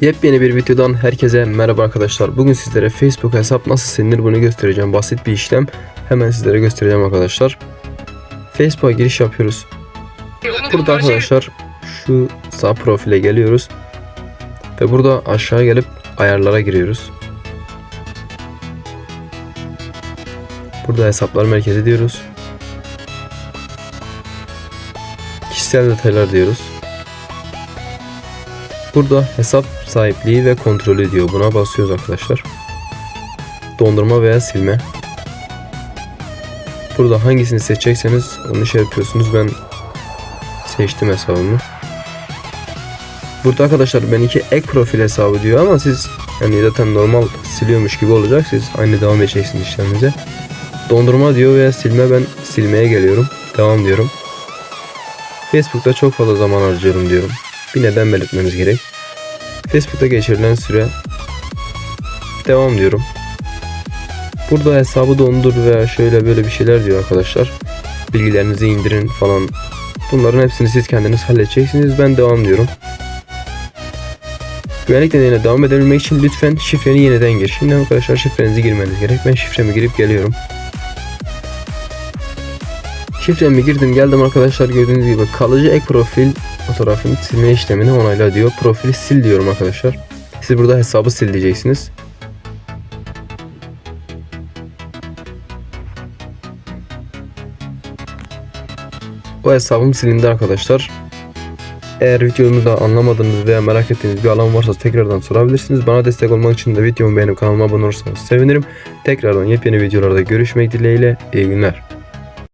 Yepyeni bir videodan herkese merhaba arkadaşlar. Bugün sizlere Facebook hesap nasıl silinir bunu göstereceğim. Basit bir işlem. Hemen sizlere göstereceğim arkadaşlar. Facebook'a giriş yapıyoruz. Burada arkadaşlar şu sağ profile geliyoruz. Ve burada aşağı gelip ayarlara giriyoruz. Burada hesaplar merkezi diyoruz. Kişisel detaylar diyoruz. Burada hesap sahipliği ve kontrolü diyor. Buna basıyoruz arkadaşlar. Dondurma veya silme. Burada hangisini seçecekseniz onu şey yapıyorsunuz. Ben seçtim hesabımı. Burada arkadaşlar benimki ek profil hesabı diyor ama siz yani zaten normal siliyormuş gibi olacak. Siz aynı devam edeceksiniz işleminize. Dondurma diyor veya silme ben silmeye geliyorum. Devam diyorum. Facebook'ta çok fazla zaman harcıyorum diyorum. Bir neden belirtmemiz gerek. Facebook'ta geçirilen süre devam diyorum. Burada hesabı dondur veya şöyle böyle bir şeyler diyor arkadaşlar. Bilgilerinizi indirin falan. Bunların hepsini siz kendiniz halledeceksiniz. Ben devam diyorum. Güvenlik nedeniyle devam edebilmek için lütfen şifreni yeniden gir. Şimdi arkadaşlar şifrenizi girmeniz gerek. Ben şifremi girip geliyorum. Şifremi girdim geldim arkadaşlar gördüğünüz gibi kalıcı ek profil fotoğrafın silme işlemini onayla diyor. Profili sil diyorum arkadaşlar. Siz burada hesabı sil diyeceksiniz. O hesabım silindi arkadaşlar. Eğer videomu da anlamadığınız veya merak ettiğiniz bir alan varsa tekrardan sorabilirsiniz. Bana destek olmak için de videomu beğenip kanalıma abone olursanız sevinirim. Tekrardan yepyeni videolarda görüşmek dileğiyle. İyi günler.